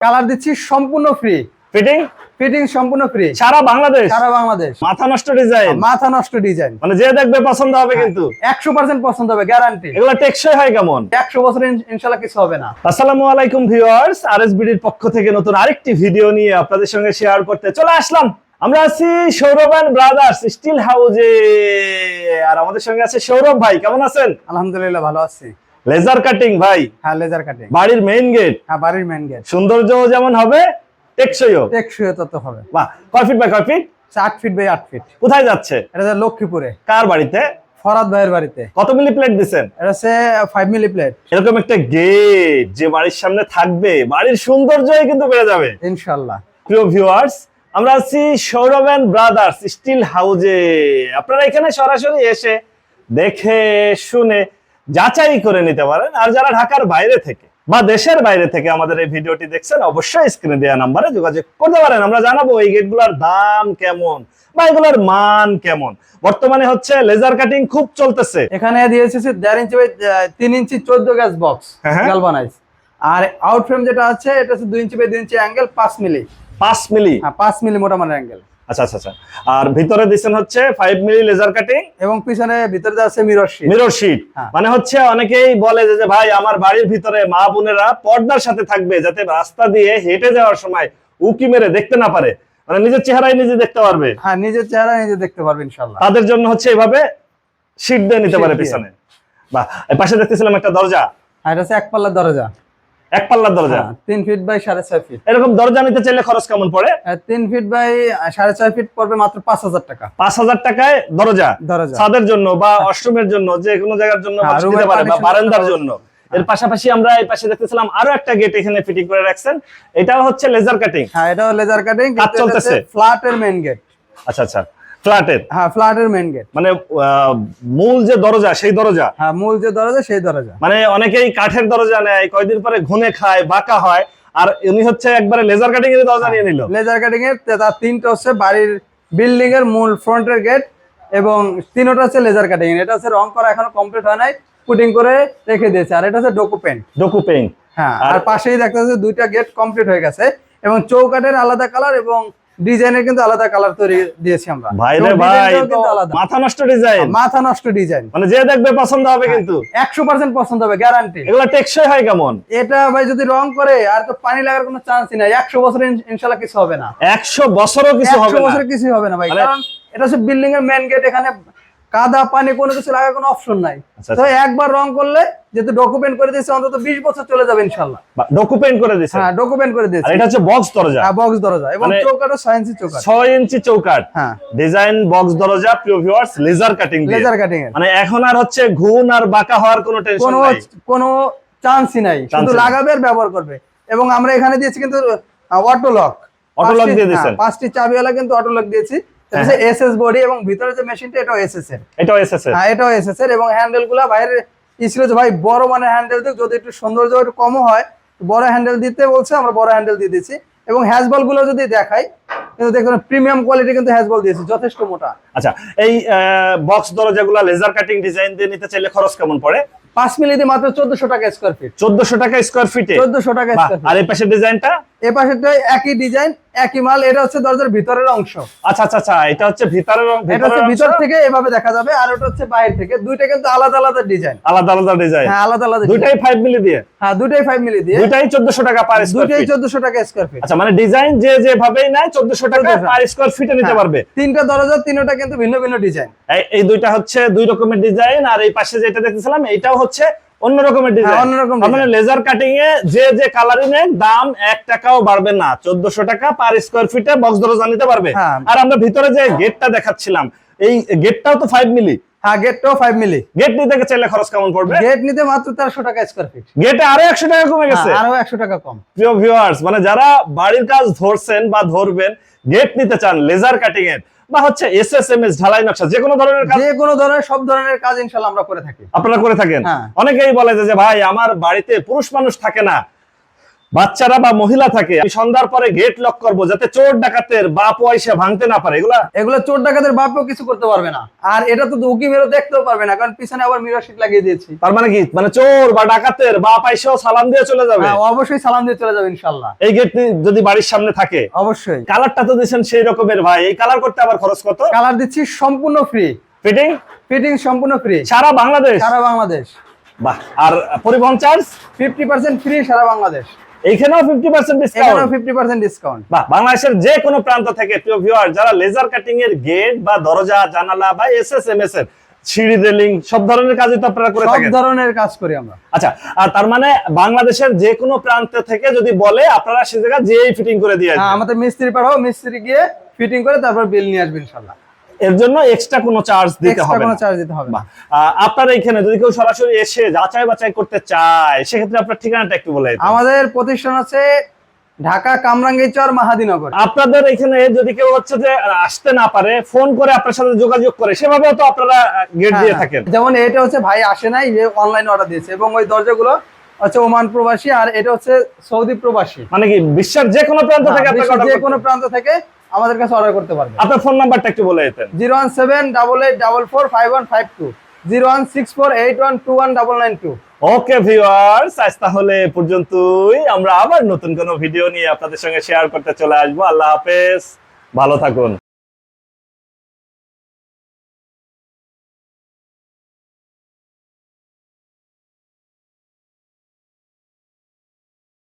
Colour দিচ্ছি সম্পূর্ণ free fitting fitting সম্পূর্ণ ফ্রি সারা বাংলাদেশ? সারা বাংলাদেশ। মাথা নষ্ট ডিজাইন মাথা নষ্ট ডিজাইন মানে যে দেখবে পছন্দ হবে কিন্তু। একশো পার্সেন্ট পছন্দ হবে গ্যারান্টি এগুলো টেকসই হয় কেমন? একশো বছর ইন- ইনশাল্লাহ কিছু হবে না। আসসালামু আলাইকুম ভিউয়ার্স আরএসবিডির পক্ষ থেকে নতুন আরেকটি ভিডিও নিয়ে আপনাদের সঙ্গে শেয়ার করতে চলে আসলাম। আমরা আছি সৌরভ অ্যান্ড ব্রাদার্স স্টিল হাউজে আর আমাদের সঙ্গে আছে সৌরভ ভাই কেমন আছেন? আলহামদুলিল্লাহ ভালো আছি। লেজার কাটিং ভাই। হ্যাঁ লেজার কাটিং বাড়ির মেইন গেট হ্যাঁ বাড়ির মেইন গেট সৌন্দর্য যেমন হবে টেকসইও টেকসই তত হবে। বাহ কয় ফিট বাই কয় ফিট আট ফিট বাই আট ফিট কোথায় যাচ্ছে? এটা লক্ষ্মীপুরে। কার বাড়িতে? ফরাদ ভাইয়ের বাড়িতে। কত মিলি প্লেট দিছেন? এটা হচ্ছে ফাইভ মিলি প্লেট এরকম একটা গেট যে বাড়ির সামনে থাকবে বাড়ির সৌন্দর্যই কিন্তু বেড়ে যাবে। ইনশাল্লাহ প্রিয় ভিউয়ার্স আমরা আছি সৌরভ অ্যান্ড ব্রাদার্স স্টিল হাউজে আপনারা এখানে সরাসরি এসে দেখে শুনে যাচাই করে নিতে পারেন। আর যারা ঢাকার বাইরে থেকে বা দেশের বাইরে থেকে আমাদের এই ভিডিওটি দেখছেন অবশ্যই স্ক্রিনে দেওয়া নাম্বারে যোগাযোগ করতে পারেন। আমরা জানাব এই গেটগুলোর দাম কেমন বা এগুলোর মান কেমন। বর্তমানে হচ্ছে লেজার কাটিং খুব চলতেছে। এখানে দিয়েছে দেড় ইঞ্চি বাই তিন ইঞ্চি চোদ্দ গ্যাস বক্স হ্যাঁ। আর আউট ফ্রেম যেটা আছে এটা হচ্ছে দুই ইঞ্চি বাই দুই ইঞ্চি অ্যাঙ্গেল পাঁচ মিলি পাঁচ মিলি হ্যাঁ পাঁচ মিলি মোটা অ্যাঙ্গেল আচ্ছা আচ্ছা আচ্ছা। আর ভিতরে দিচ্ছেন হচ্ছে ফাইভ মিলি লেজার কাটিং এবং পিছনে ভিতরে আছে মিরর শিট মিরর শিট হ্যাঁ। মানে হচ্ছে অনেকেই বলে যে ভাই আমার বাড়ির ভিতরে মা বোনেরা পর্দার সাথে থাকবে যাতে রাস্তা দিয়ে হেঁটে যাওয়ার সময় উকি মেরে দেখতে না পারে। মানে নিজের চেহারাই নিজে দেখতে পারবে। হ্যাঁ নিজের চেহারা নিজে দেখতে পারবে ইনশাল্লাহ তাদের জন্য হচ্ছে এইভাবে শিট দিয়ে নিতে পারে পিছনে। বা পাশে দেখতেছিলাম একটা দরজা। আর এটা হচ্ছে এক পাল্লার দরজা। এক পাল্লার দরজা? হ্যাঁ, তিন ফিট বাই সাড়ে ছয় ফিট এরকম দরজা নিতে চাইলে খরচ কেমন পড়ে? তিন ফিট বাই সাড়ে ছয় ফিট পড়বে মাত্র পাঁচ হাজার টাকা। পাঁচ হাজার টাকায় দরজা? দরজা। ছাদের জন্য বা অষ্টমের জন্য যে কোনো জায়গার জন্য হ্যাঁ, রুমের নিতে পারে বা বারান্দার জন্য। এর পাশাপাশি আমরা এই পাশে দেখতেছিলাম আরও একটা গেট এখানে ফিটিং করে রাখছেন। এটাও হচ্ছে লেজার কাটিং হ্যাঁ এটাও লেজার কাটিং কাজ চলতেছে। ফ্ল্যাটের মেন গেট আচ্ছা আচ্ছা। ফ্ল্যাটের? হ্যাঁ ফ্ল্যাটের মেন গেট মানে মূল যে দরজা সেই দরজা? হ্যাঁ মূল যে দরজা সেই দরজা। মানে অনেকেই কাঠের দরজা নেয় কয়দিন পরে ঘুনে খায় বাঁকা হয় আর উনি হচ্ছে একবারে লেজার কাটিং এর দরজা নিয়ে নিল। লেজার কাটিং এর তার তিনটা হচ্ছে বাড়ির বিল্ডিং এর মূল ফ্রন্টের গেট এবং তিনটা হচ্ছে লেজার কাটিং এটা হচ্ছে রং করা এখনও কমপ্লিট হয় নাই পুটিং করে রেখে দিয়েছে। আর এটা হচ্ছে ডোকু পেন্ট ডোকু পেইন্ট হ্যাঁ আর- পাশেই দেখতে পাচ্ছি দুইটা গেট কমপ্লিট হয়ে গেছে এবং চৌকাঠের আলাদা কালার এবং ডিজাইনের কিন্তু আলাদা কালার তৈরি দিয়েছি আমরা। ভাই রে ভাই কিন্তু মাথা নষ্ট ডিজাইন। মাথা নষ্ট ডিজাইন। মানে যে দেখবে পছন্দ হবে কিন্তু। একশো পার্সেন্ট পছন্দ হবে গ্যারান্টি এগুলো টেকসই হয় কেমন? এটা ভাই যদি রং করে আর তো পানি লাগার কোনো চান্সই নাই। একশো বছর ইনশাআল্লাহ কিছু হবে না। একশো বছরও কিছু হবে না। 100 বছর কিছু হবে না ভাই। মানে- কারণ এটা হচ্ছে বিল্ডিং এর মেইন গেট এখানে কাদা পানি কোনো কিছু লাগার কোনো অপশন নাই। আচ্ছা, তো একবার রং করলে যেহেতু ডকুমেন্ট করে দিয়েছে অন্তত বিশ বছর চলে যাবে ইনশাল্লাহ ডোকু পেইন্ট করে দিছে হ্যাঁ ডকুমেন্ট করে দিয়েছে। এটা হচ্ছে বক্স দরজা। হ্যাঁ বক্স দরজা এবং মানে- চৌকাঠও ছয় ইঞ্চি চৌকাঠ। ছয় ইঞ্চি চৌকাট হ্যাঁ। ডিজাইন বক্স দরজা প্রিয় ভিউয়ার্স লেজার কাটিং দিয়ে। লেজার কাটিং মানে এখন আর হচ্ছে ঘুণ আর বাঁকা হওয়ার কোনো টেনশন কোনো নাই। কোনো চান্সই নাই। শুধু। লাগাবে আর ব্যবহার করবে। এবং আমরা এখানে দিয়েছি কিন্তু অটো লক Auto lock দিয়ে দিয়েছেন। পাঁচটি চাবিওয়ালা কিন্তু অটো লক দিয়েছি। হ্যাঁ, এসএস বডি এবং ভিতরে যে মেশিনটা এটাও এসএস এর। এটাও এসেছে হ্যাঁ এটাও এসএস এর এবং হ্যান্ডেলগুলা বাইরে ছিল যে ভাই বড় হ্যান্ডেল দিক যদি একটু সৌন্দর্য একটু কমও হয় বড় হ্যান্ডেল দিতে বলছে আমরা বড় হ্যান্ডেল দিয়ে দিচ্ছি। এবং হ্যাজবলগুলো যদি দেখাই কিন্তু দেখুন প্রিমিয়াম কোয়ালিটি কিন্তু হ্যাজবল দিয়েছি যথেষ্ট মোটা। আচ্ছা এই বক্স দরজাগুলা লেজার কাটিং ডিজাইন দিয়ে নিতে চাইলে খরচ কেমন পড়ে? পাঁচ মিলিতে মাত্র চোদ্দশো টাকা স্কোয়ার ফিট চোদ্দশো টাকা স্কোয়ার ফিটে চোদ্দশো টাকা আর এই পাশে ডিজাইনটা এ একই ডিজাইন একই মাল এটা হচ্ছে দরজার ভিতরের অংশ। আচ্ছা আচ্ছা আচ্ছা এটা হচ্ছে ভিতরের এটা হচ্ছে ভিতর থেকে এভাবে দেখা যাবে আর ওটা হচ্ছে বাইরে থেকে। দুইটা কিন্তু আলাদা আলাদা ডিজাইন আলাদা আলাদা ডিজাইন হ্যাঁ আলাদা আলাদা দুইটাই ফাইভ মিলি দিয়ে? হ্যাঁ দুইটাই ফাইভ মিলি দিয়ে। দুইটাই চোদ্দশো টাকা পার স্কোয়ার দুইটাই ফিট চোদ্দশো টাকা স্কোয়ার ফিট আচ্ছা মানে ডিজাইন যে চোদ্দশো টাকা 1400 পার স্কোয়ার ফিটে নিতে হ্যাঁ, পারবে। তিনটা দরজা তিনটা কিন্তু ভিন্ন ভিন্ন ডিজাইন এই- এই দুইটা হচ্ছে দুই রকমের ডিজাইন আর এই পাশে যেটা দেখতেছিলাম এটাও হচ্ছে অন্য রকমের ডিজাইন হ্যাঁ, মানে লেজার কাটিং এ যে যে কালারিং এর দাম টাকাও বাড়বে না। টাকা পার স্কোয়ার ফিটে বক্স দরজা নিতে পারবে। হ্যাঁ। আর আমরা ভিতরে যে গেটটা দেখাচ্ছিলাম এই গেটটাও তো ফাইভ মিলি হ্যাঁ গেটটাও ফাইভ মিলি গেট নিতে চাইলে খরচ কেমন পড়বে? গেট নিতে মাত্র টাকা স্কোয়ার ফিট গেটে আরও একশো টাকা কমে গেছে। আরও একশো টাকা কম। প্রিয় ভিউয়ার্স মানে যারা বাড়ির কাজ ধরছেন বা ধরবেন গেট নিতে চান লেজার কাটিং এর বা হচ্ছে এস এস এম এস ঢালাই নকশা যে কোনো ধরনের কাজ যে কোনো ধরনের সব ধরনের কাজ ইনশাল্লাহ আমরা করে থাকি। আপনারা করে থাকেন? হ্যাঁ। অনেকেই বলে যে ভাই আমার বাড়িতে পুরুষ মানুষ থাকে না। বাচ্চারা বা মহিলা থাকে আমি সন্ধ্যার পরে গেট লক করব যাতে চোর ডাকাতের বা পয়সা ভাঙতে না পারে। এগুলা এগুলো চোর ডাকাতের বাপও কিছু করতে পারবে না। আর এটা তো উকি মেরে দেখতেও পারবে না কারণ পিছনে আবার মিরর শিট লাগিয়ে দিয়েছি। তার মানে কি? মানে চোর বা ডাকাতের বা পয়সাও সালাম দিয়ে চলে যাবে? হ্যাঁ, অবশ্যই সালাম দিয়ে চলে যাবে ইনশাল্লাহ। এই গেট যদি বাড়ির সামনে থাকে অবশ্যই। কালারটা তো দিচ্ছেন সেই রকমের ভাই। এই কালার করতে আবার খরচ কত? কালার দিচ্ছি সম্পূর্ণ ফ্রি ফিটিং ফিটিং সম্পূর্ণ ফ্রি সারা বাংলাদেশ? সারা বাংলাদেশ। বাহ আর পরিবহন চার্জ ফিফটি পার্সেন্ট ফ্রি সারা বাংলাদেশ। এইখানেও ফিফটি পার্সেন্ট এখানেও ডিসকাউন্ট ফিফটি পার্সেন্ট ডিসকাউন্ট বাহ বাংলাদেশের যে কোনো প্রান্ত থেকে প্রিয় ভিউয়ার যারা লেজার কাটিং এর গেট বা দরজা জানালা বা এর সিঁড়ি রেলিং সব ধরনের কাজই তো আপনারা করে সব ধরনের কাজ করি আমরা। আচ্ছা আর তার মানে বাংলাদেশের যে কোনো প্রান্ত থেকে যদি বলে আপনারা সে জায়গা যেই ফিটিং করে দিয়ে হ্যাঁ আসবেন আমাদের মিস্ত্রি পাঠাবো মিস্ত্রি গিয়ে ফিটিং করে তারপর বিল নিয়ে আসবেন ইনশাল্লাহ এর জন্য এক্সট্রা কোনো চার্জ দিতে এক্সট্রা হবে কোনো চার্জ দিতে হবে আপনার এখানে যদি কেউ সরাসরি এসে যাচাই বাছাই করতে চায় সেক্ষেত্রে আপনার ঠিকানাটা একটু বলে। আমাদের প্রতিষ্ঠান আছে ঢাকা কামরাঙ্গীচর মাহাদিনগর। আপনাদের এখানে যদি কেউ হচ্ছে যে আসতে না পারে ফোন করে আপনার সাথে যোগাযোগ করে সেভাবেও তো আপনারা গেট দিয়ে হ্যাঁ, থাকেন। যেমন এটা হচ্ছে ভাই আসে নাই যে অনলাইনে অর্ডার দিয়েছে। এবং ওই দরজাগুলো হচ্ছে ওমান প্রবাসী আর এটা হচ্ছে সৌদি প্রবাসী। মানে কি বিশ্বের যে কোনো প্রান্ত থেকে হ্যাঁ, বিশ্বের order যে কোনো প্রান্ত থেকে আমাদের কাছে অর্ডার করতে পারবেন আপনার ফোন নাম্বারটা একটু বলে দিতেন। Zero one seven double eight double four five one five two. Zero one six four eight one two one double nine two. Okay viewers আজ তাহলে পর্যন্তই। আমরা আবার নতুন কোনো ভিডিও নিয়ে আপনাদের সঙ্গে শেয়ার করতে চলে আসব। আল্লাহ হাফেজ। ভালো থাকুন।